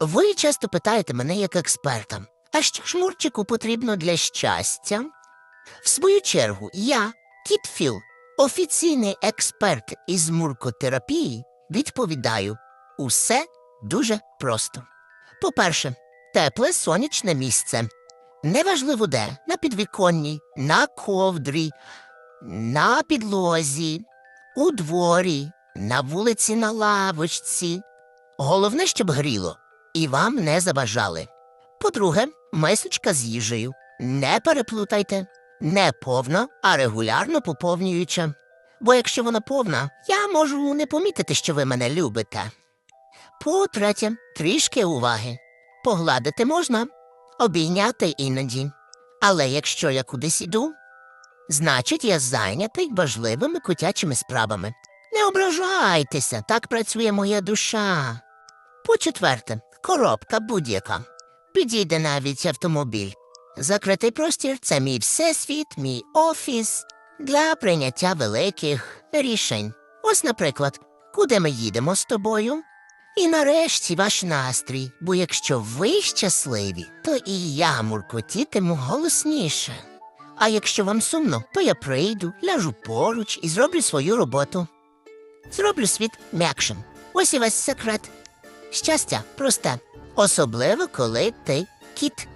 Ви часто питаєте мене як експерта, а що ж Мурчику потрібно для щастя? В свою чергу, я, Кіт Філ, офіційний експерт із муркотерапії, відповідаю усе дуже просто. По-перше, тепле сонячне місце. Неважливо де, на підвіконні, на ковдрі, на підлозі, у дворі, на вулиці на лавочці. Головне, щоб гріло, і вам не заважали. По-друге, мисочка з їжею. Не переплутайте. Не повна, а регулярно поповнююча. Бо якщо вона повна, я можу не помітити, що ви мене любите. По-третє, трішки уваги. Погладити можна, обійняти іноді. Але якщо я кудись іду, значить я зайнятий важливими котячими справами. Не ображайтеся, так працює моя душа. По-четверте, коробка будь-яка. Підійде навіть автомобіль. Закритий простір це мій всесвіт, мій офіс для прийняття великих рішень. Ось, наприклад, куди ми їдемо з тобою? І нарешті ваш настрій, бо якщо ви щасливі, то і я муркотітиму голосніше. А якщо вам сумно, то я прийду, ляжу поруч і зроблю свою роботу. Зроблю світ м'якшим. Ось і весь секрет. Щастя просте, особливо коли ти кіт.